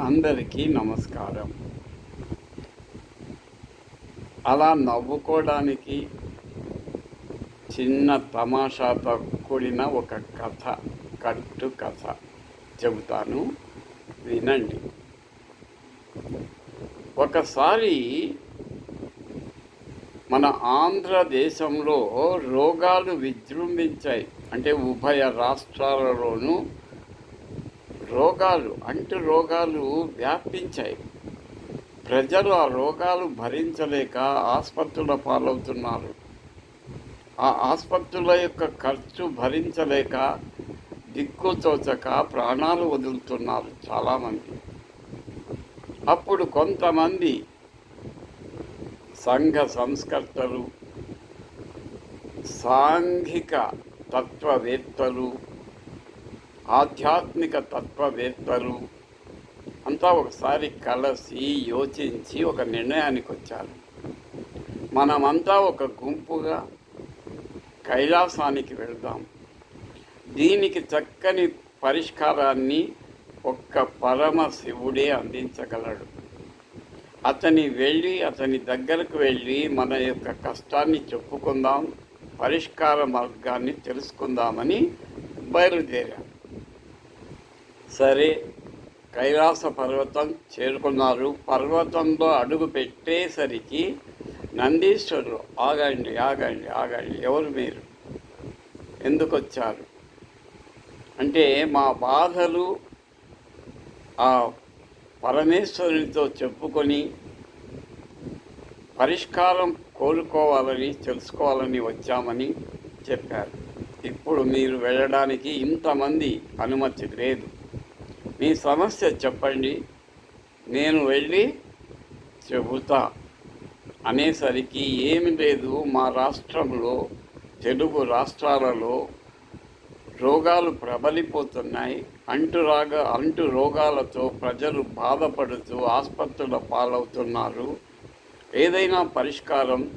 అందరికీ నమస్కారం. అలా నవ్వుకోవడానికి చిన్న తమాషాతో కూడిన ఒక కథ కట్టు కథ చెబుతాను. వినండి. ఒకసారి మన ఆంధ్రదేశంలో రోగాలు విజృంభించాయి. అంటే ఉభయ రాష్ట్రాలలోనూ రోగాలు అంటు రోగాలు వ్యాపించాయి. ప్రజలు ఆ రోగాలు భరించలేక ఆసుపత్రుల పాలవుతున్నారు. ఆ ఆసుపత్రుల యొక్క ఖర్చు భరించలేక దిక్కుతోచక ప్రాణాలు వదులుతున్నారు చాలామంది. అప్పుడు కొంతమంది సంఘ సంస్కర్తలు సాంఘిక తత్వవేత్తలు ఆధ్యాత్మిక తత్వవేత్తలు అంతా ఒకసారి కలిసి యోచించి ఒక నిర్ణయానికి వచ్చారు. మనమంతా ఒక గుంపుగా కైలాసానికి వెళ్దాం. దీనికి చక్కని పరిష్కారాన్ని ఒక్క పరమ శివుడే అందించగలడు. అతని వెళ్ళి అతని దగ్గరకు వెళ్ళి మన యొక్క కష్టాన్ని చెప్పుకుందాం పరిష్కార మార్గాన్ని తెలుసుకుందామని బయలుదేరాం. సరే కైలాస పర్వతం చేరుకున్నారు. పర్వతంలో అడుగు పెట్టేసరికి నందీశ్వరుడు ఆగండి ఆగండి ఆగండి ఎవరు మీరు? ఎందుకు వచ్చారు అంటే మా బాధలు ఆ పరమేశ్వరునితో చెప్పుకొని పరిష్కారం కోరుకోవాలని తెలుసుకోవాలని వచ్చామని చెప్పారు. ఇప్పుడు మీరు వెళ్ళడానికి ఇంతమంది అనుమతి లేదు. మీ సమస్య చెప్పండి. నేను వెళ్ళి చెబుతా. అనేసరికి ఏమి లేదు. మా రాష్ట్రంలో తెలుగు రాష్ట్రాలలో రోగాలు ప్రబలిపోతున్నాయి. అంటురాగ అంటు రోగాలతో ప్రజలు బాధపడుతూ ఆసుపత్రుల పాలవుతున్నారు. ఏదైనా పరిష్కారం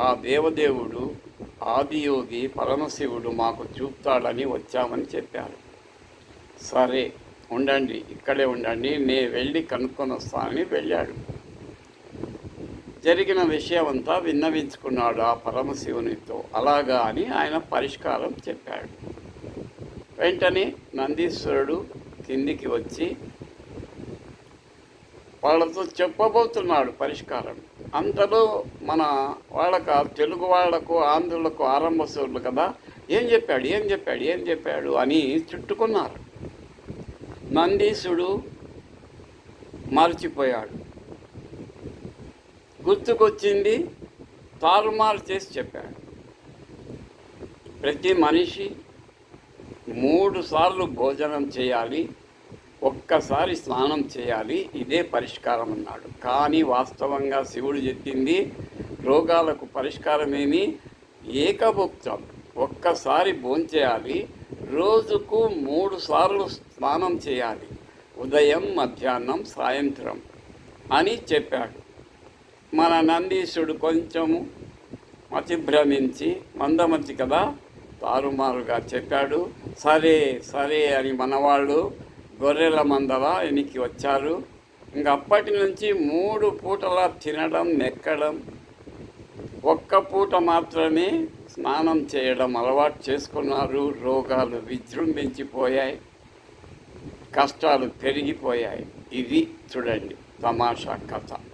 ఆ దేవదేవుడు ఆదియోగి పరమశివుడు మాకు చూపుతాడని వచ్చామని చెప్పారు. సరే. ఉండండి ఇక్కడే ఉండండి నేను వెళ్ళి కనుక్కొని వస్తానని వెళ్ళాడు. జరిగిన విషయం అంతా విన్నవించుకున్నాడు ఆ పరమశివునితో. అలాగా అని ఆయన పరిష్కారం చెప్పాడు. వెంటనే నందీశ్వరుడు కిందికి వచ్చి వాళ్ళతో చెప్పబోతున్నాడు పరిష్కారం. అంతలో మన వాళ్ళకు తెలుగు వాళ్ళకు ఆంధ్రులకు ఆరంభస్తులు కదా ఏం చెప్పాడు ఏం చెప్పాడు ఏం చెప్పాడు అని చుట్టుకున్నారు. నందీశుడు మర్చిపోయాడు. గుర్తుకొచ్చింది తారుమారు చేసి చెప్పాడు. ప్రతి మనిషి మూడు సార్లు భోజనం చేయాలి ఒక్కసారి స్నానం చేయాలి ఇదే పరిష్కారం అన్నాడు. కానీ వాస్తవంగా శివుడు చెప్పింది రోగాలకు పరిష్కారమేమి? ఏకభుక్తం. ఒక్కసారి భోంచేయాలి రోజుకు మూడు సార్లు స్నానం చేయాలి. ఉదయం మధ్యాహ్నం సాయంత్రం అని చెప్పాడు. మన నందీశుడు కొంచెము అతిభ్రమించి మందమతి కదా తారుమారుగా చెప్పాడు. సరే సరే అని మనవాళ్ళు గొర్రెల మందల ఎనికి వచ్చారు. ఇంక అప్పటి నుంచి మూడు పూటల తినడం నెక్కడం ఒక్క పూట మాత్రమే స్నానం చేయడం అలవాటు చేసుకున్నారు. రోగాలు విజృంభించిపోయాయి. కష్టాలు పెరిగిపోయాయి. ఇది చూడండి తమాషా కథ.